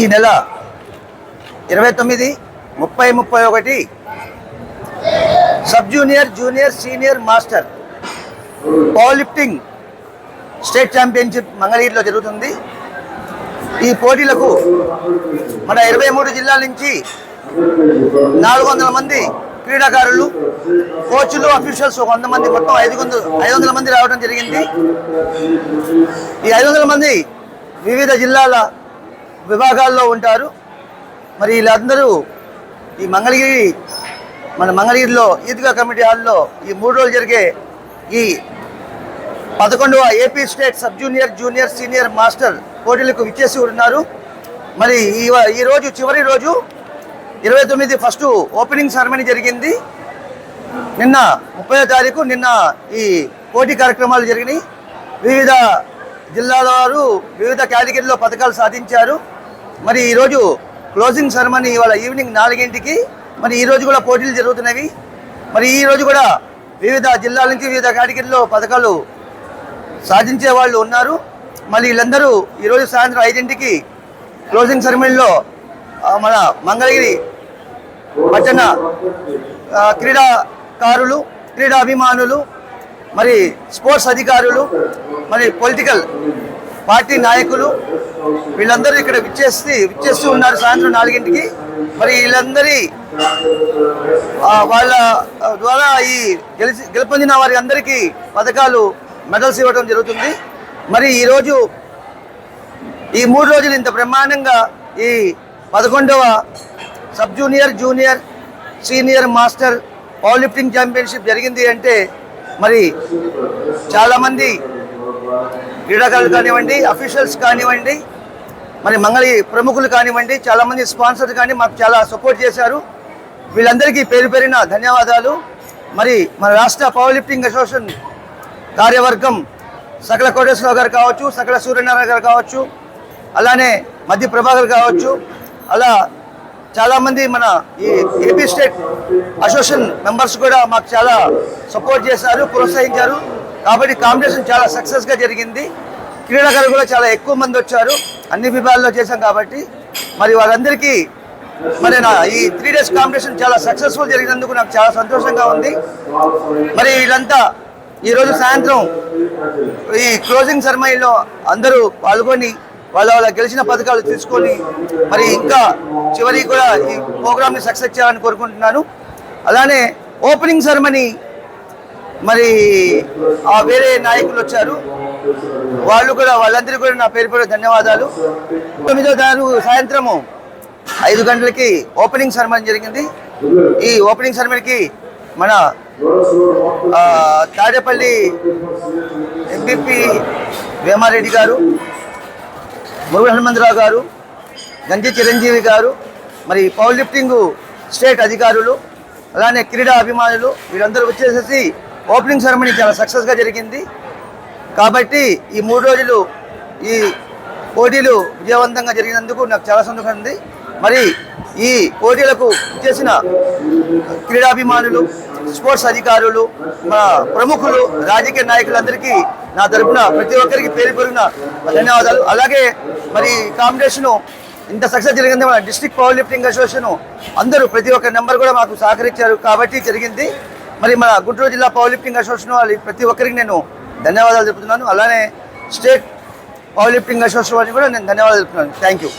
ఈ నెల ఇరవై తొమ్మిది ముప్పై ముప్పై ఒకటి sub junior junior senior master power lifting state championship మంగళగిరిలో జరుగుతుంది. ఈ పోటీలకు మన ఇరవై మూడు జిల్లాల నుంచి నాలుగు వందల మంది క్రీడాకారులు కోచ్లు అఫీషియల్స్ ఒక వంద మంది మొత్తం ఐదు వందల ఐదు వందల మంది రావడం జరిగింది. ఈ ఐదు వందల మంది వివిధ జిల్లాల విభాగాల్లో ఉంటారు. మరి వీళ్ళందరూ ఈ మంగళగిరి మన మంగళగిరిలో ఈద్గా కమిటీ హాల్లో ఈ మూడు రోజులు జరిగే ఈ పదకొండవ AP state sub junior junior senior master పోటీలకు విచ్చేసి ఉన్నారు. మరి ఈ ఈ రోజు చివరి రోజు ఇరవై తొమ్మిది ఫస్ట్ ఓపెనింగ్ సెరమనీ జరిగింది. నిన్న ముప్పై తారీఖు నిన్న ఈ పోటీ కార్యక్రమాలు జరిగినాయి. వివిధ జిల్లాల వారు వివిధ కేటగిరీలో పథకాలు సాధించారు. మరి ఈరోజు క్లోజింగ్ సెరమనీ ఇవాళ ఈవినింగ్ నాలుగింటికి మరి ఈరోజు కూడా పోటీలు జరుగుతున్నవి. మరి ఈరోజు కూడా వివిధ జిల్లాల నుంచి వివిధ కేటగిరీలో పథకాలు సాధించే వాళ్ళు ఉన్నారు. మళ్ళీ వీళ్ళందరూ ఈరోజు సాయంత్రం ఐదింటికి క్లోజింగ్ సెరమనీలో మన మంగళగిరి పట్టణ క్రీడాకారులు క్రీడా అభిమానులు మరి స్పోర్ట్స్ అధికారులు మరి పొలిటికల్ పార్టీ నాయకులు వీళ్ళందరూ ఇక్కడ విచ్చేసి విచ్చేస్తూ ఉన్నారు సాయంత్రం నాలుగింటికి. మరి వీళ్ళందరి వాళ్ళ ద్వారా ఈ గెలిచి గెలుపొందిన వారి అందరికీ పథకాలు మెడల్స్ ఇవ్వడం జరుగుతుంది. మరి ఈరోజు ఈ మూడు రోజులు ఇంత బ్రహ్మాండంగా ఈ పదకొండవ sub junior junior senior master power lifting championship జరిగింది అంటే మరి చాలామంది క్రీడాకారులు కానివ్వండి అఫీషియల్స్ కానివ్వండి మరి మంగళి ప్రముఖులు కానివ్వండి చాలామంది స్పాన్సర్స్ కానీ మాకు చాలా సపోర్ట్ చేశారు. వీళ్ళందరికీ పేరు పేరిన ధన్యవాదాలు. మరి మన రాష్ట్ర పవర్ లిఫ్టింగ్ అసోసియేషన్ కార్యవర్గం సకల కోటేశ్వరరావు గారు కావచ్చు సకల సూర్యనారాయణ గారు కావచ్చు అలానే మధ్య ప్రభాకర్ కావచ్చు అలా చాలామంది మన ఈ ఏపీ స్టేట్ అసోసియేషన్ మెంబర్స్ కూడా మాకు చాలా సపోర్ట్ చేశారు ప్రోత్సహించారు. కాబట్టి కాంపిటీషన్ చాలా సక్సెస్గా జరిగింది. క్రీడాకారులు కూడా చాలా ఎక్కువ మంది వచ్చారు. అన్ని విభాగాల్లో చేశాం కాబట్టి మరి వారందరికీ మరి నా ఈ త్రీ డేస్ కాంపిటీషన్ చాలా సక్సెస్ఫుల్ జరిగినందుకు నాకు చాలా సంతోషంగా ఉంది. మరి వీళ్ళంతా ఈరోజు సాయంత్రం ఈ క్లోజింగ్ సెరమనీలో అందరూ పాల్గొని వాళ్ళ వాళ్ళ గెలిచిన పథకాలు తీసుకొని మరి ఇంకా చివరి కూడా ఈ ప్రోగ్రామ్ని సక్సెస్ చేయాలని కోరుకుంటున్నాను. అలానే ఓపెనింగ్ సెరమనీ మరి ఆ వేరే నాయకులు వచ్చారు. వాళ్ళు కూడా వాళ్ళందరికీ కూడా నా పేరు పేరు ధన్యవాదాలు. తొమ్మిదో తారీఖు సాయంత్రము ఐదు గంటలకి ఓపెనింగ్ సెరమనీ జరిగింది. ఈ ఓపెనింగ్ సెరమనీకి మన తాడేపల్లి ఎంపీపీ వేమారెడ్డి గారు మురుగు హనుమంతరావు గారు గంజి చిరంజీవి గారు మరి పవర్ లిఫ్టింగ్ స్టేట్ అధికారులు అలానే క్రీడా అభిమానులు వీరందరూ వచ్చేసేసి ఓపెనింగ్ సెరమనీ చాలా సక్సెస్గా జరిగింది. కాబట్టి ఈ మూడు రోజులు ఈ పోటీలు విజయవంతంగా జరిగినందుకు నాకు చాలా సంతోషం ఉంది మరి ఈ పోటీలకు చేసిన క్రీడాభిమానులు స్పోర్ట్స్ అధికారులు మా ప్రముఖులు రాజకీయ నాయకులందరికీ నా తరపున ప్రతి ఒక్కరికి పేరు పెరిగిన ధన్యవాదాలు. అలాగే మరి కాంపిటీషను ఇంత సక్సెస్ జరిగింది మన డిస్ట్రిక్ట్ పవర్ లిఫ్టింగ్ అసోసియేషన్ అందరూ ప్రతి ఒక్క నెంబర్ కూడా మాకు సహకరించారు కాబట్టి జరిగింది. మరి మన గుంటూరు జిల్లా పవర్ లిఫ్టింగ్ అసోసియేషన్ వాళ్ళు ప్రతి ఒక్కరికి నేను ధన్యవాదాలు చెప్తున్నాను. అలానే స్టేట్ పవర్ లిఫ్టింగ్ అసోసియేషన్ కూడా నేను ధన్యవాదాలు చెప్తున్నాను. Thank you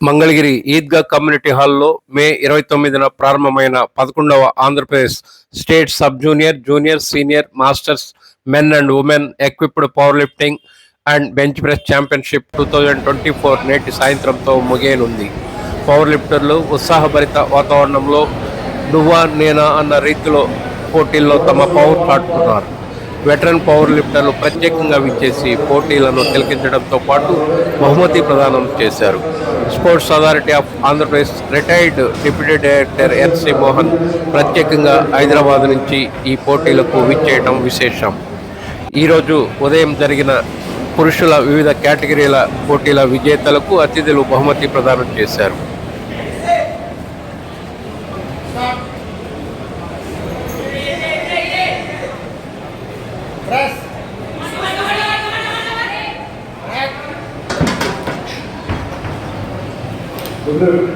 Mangalagiri Idgah community హాల్లో మే ఇరవై తొమ్మిదిన ప్రారంభమైన పదకొండవ Andhra Pradesh state sub junior junior senior masters men and women equipped power lifting and bench press championship two thousand twenty four నేటి సాయంత్రంతో ముగియనుంది. పవర్ లిఫ్టర్లు ఉత్సాహభరిత వాతావరణంలో నువ్వా నేనా అన్న రీతిలో పోటీల్లో తమ పవర్ చాటుకున్నారు వెటరన్ పవర్ లిఫ్టర్లు ప్రత్యేకంగా విచ్చేసి పోటీలను తిలకించడంతో పాటు బహుమతి ప్రదానం చేశారు. Sports authority of Andhra Pradesh retired deputy director NC Mohan ప్రత్యేకంగా హైదరాబాద్ నుంచి ఈ పోటీలకు విచ్చేయడం విశేషం. ఈరోజు ఉదయం జరిగిన పురుషుల వివిధ కేటగిరీల పోటీల విజేతలకు అతిథులు బహుమతి ప్రదానం చేశారు. Öbür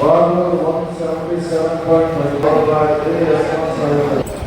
varlığı vakit sanatı sanat bakmayı, vallahi yazılan sanatı.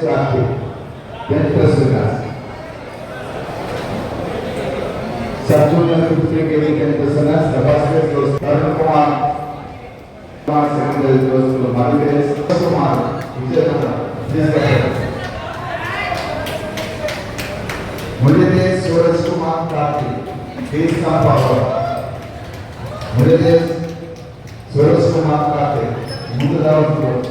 प्राप्त व्यंतस विकास संशोधन सूत्र केली त्यांचं सनास तपासले तरुण कुमार कुमार सेकंडरी दोस्त मालवेस कुमार विजय मुझे दे सूरज कुमार कार्तिक देश का पावर मुझे दे सूरज कुमार कार्तिक मुझे दावत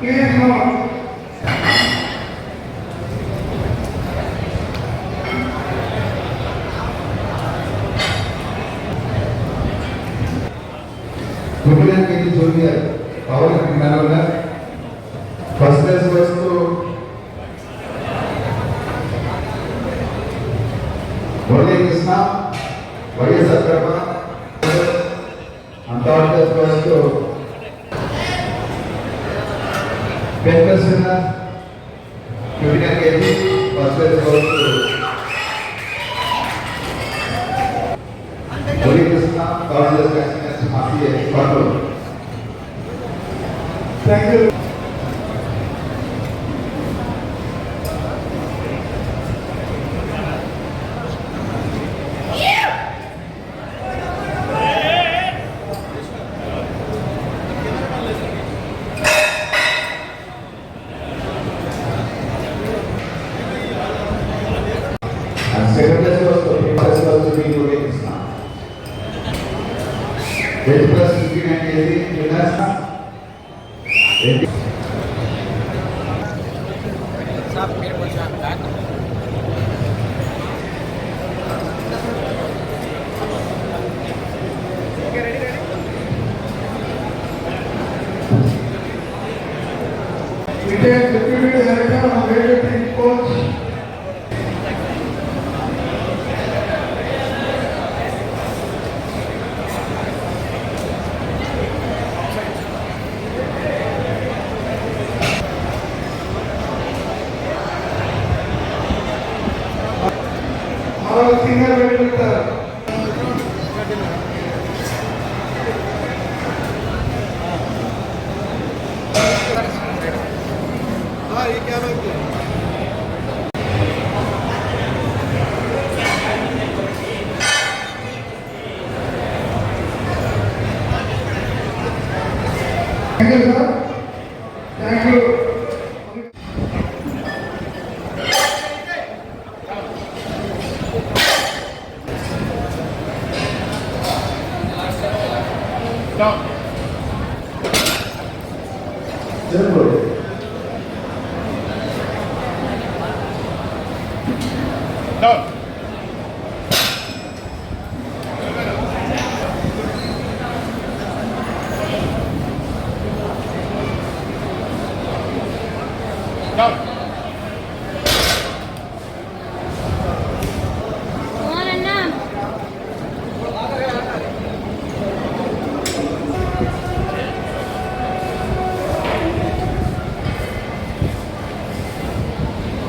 Please note. వైఎస్ అక్రమ అంతవరకు పెంచుతున్న క్యూటికల్కి వెళ్ళి బస్సు వేసుకోవచ్చు కృష్ణ కాలేజ్ మాఫీ thank you Sabe, o que ele primeiro vou tirar a thank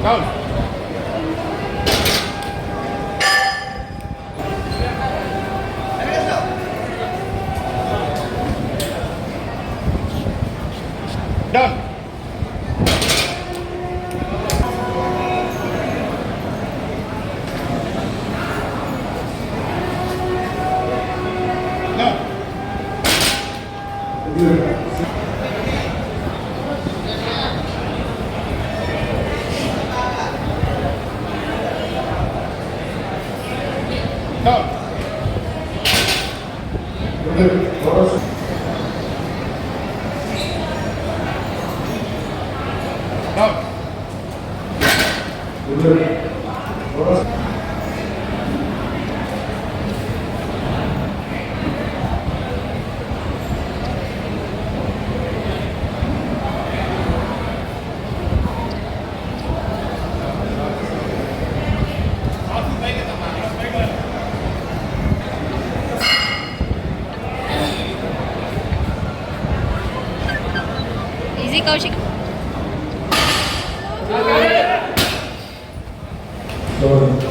Go. 이제 거식 Lord.